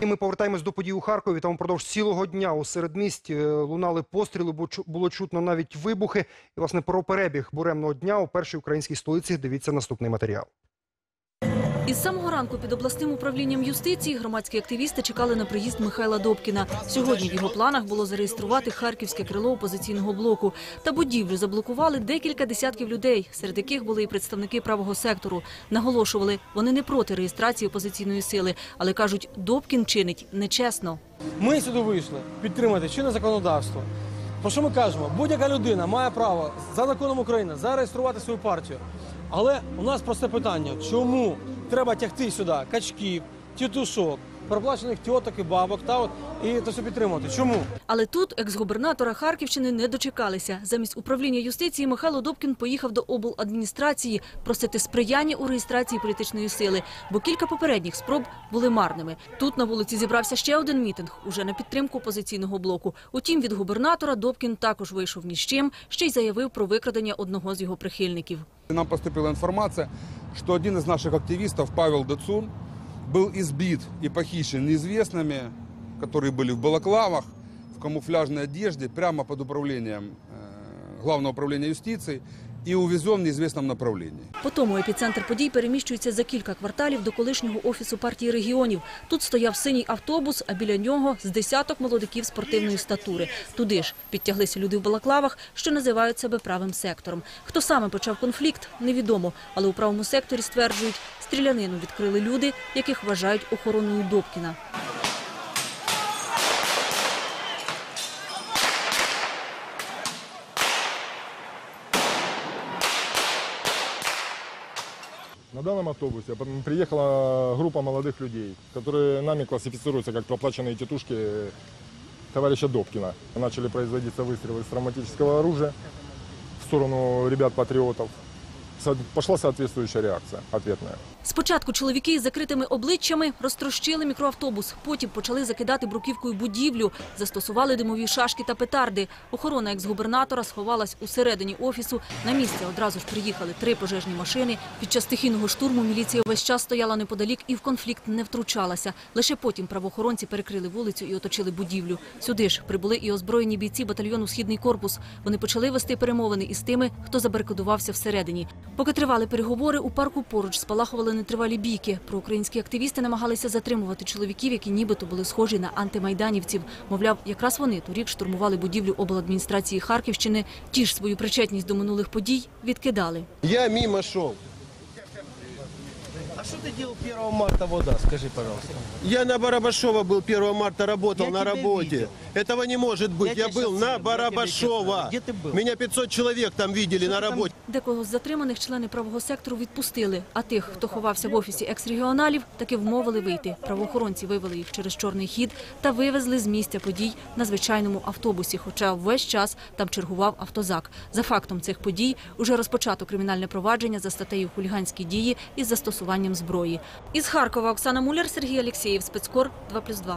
І ми повертаємось до подій у Харкові. Там впродовж цілого дня у середмісті е, лунали постріли, було чутно навіть вибухи. І, власне, про перебіг буремного дня у першій українській столиці дивіться наступний матеріал. Із самого ранку під обласним управлінням юстиції громадські активісти чекали на приїзд Михайла Добкіна. Сьогодні в його планах було зареєструвати харківське крило опозиційного блоку. Та будівлю заблокували декілька десятків людей, серед яких були і представники правого сектору. Наголошували, вони не проти реєстрації опозиційної сили, але кажуть, Добкін чинить нечесно. Ми сюди вийшли підтримати чинне законодавство. Про що ми кажемо? Будь-яка людина має право за законом України зареєструвати свою партію. Але у нас просте питання: чому треба тягти сюди качків, тітушок, проплачених тіток і бабок та от і то все підтримувати? Чому? Але тут екс-губернатора Харківщини не дочекалися. Замість управління юстиції Михайло Добкін поїхав до обладміністрації просити сприяння у реєстрації політичної сили, бо кілька попередніх спроб були марними. Тут на вулиці зібрався ще один мітинг, уже на підтримку опозиційного блоку. Утім, від губернатора Добкін також вийшов ні з чим, ще й заявив про викрадення одного з його прихильників. Нам поступила информация, что один из наших активистов, Павел Дацун, был избит и похищен неизвестными, которые были в балаклавах, в камуфляжной одежде, прямо под управлением э, Главного управления юстиции и увезен в неизвестном направлении. По тому епіцентр подій переміщується за кілька кварталів до колишнього офісу партії регіонів. Тут стояв синій автобус, а біля нього з десяток молодиків спортивної статури. Туди ж підтяглися люди в балаклавах, що називають себе правим сектором. Хто саме почав конфлікт, невідомо. Але у правому секторі стверджують, стрілянину відкрили люди, яких вважають охороною Добкіна. На данном автобусе потом приехала группа молодых людей, которые нами классифицируются как проплаченные тетушки товарища Добкина. Начали производиться выстрелы из травматического оружия в сторону ребят-патриотов. Со- Пошла соответствующая реакция. Спочатку чоловіки із закритими обличчями розтрощили мікроавтобус. Потім почали закидати бруківкою будівлю, застосували димові шашки та петарди. Охорона екс-губернатора сховалась усередині офісу. На місце одразу ж приїхали три пожежні машини. Під час стихійного штурму міліція весь час стояла неподалік і в конфлікт не втручалася. Лише потім правоохоронці перекрили вулицю і оточили будівлю. Сюди ж прибули і озброєні бійці батальйону Східний корпус. Вони почали вести перемовини із тими, хто забарикадувався всередині. Поки тривали переговори, у парку поруч спалахували нетривалі бійки. Проукраїнські активісти намагалися затримувати чоловіків, які нібито були схожі на антимайданівців. Мовляв, якраз вони торік штурмували будівлю обладміністрації Харківщини. Ті ж свою причетність до минулих подій відкидали. Я мимо шел А что ты делал 1 марта вода, скажи, пожалуйста? Я на Барабашова был 1 марта, работал Я на тебя работе. видел. Этого не может быть. Я Я, тебя был щас на видел, я тебя Барабашова. видел. Где ты был? Меня 500 человек там видели на ты там работе. Декого з затриманих члени правого сектору відпустили, а тих, хто ховався в офісі екс-регіоналів, таки вмовили вийти. Правоохоронці вивели їх через чорний хід та вивезли з місця подій на звичайному автобусі, хоча весь час там чергував автозак. За фактом цих подій уже розпочато кримінальне провадження за статтею хуліганські дії із застосуванням зброї. Із Харкова Оксана Муляр, Сергій Алєксєєв, спецкор 2+,2.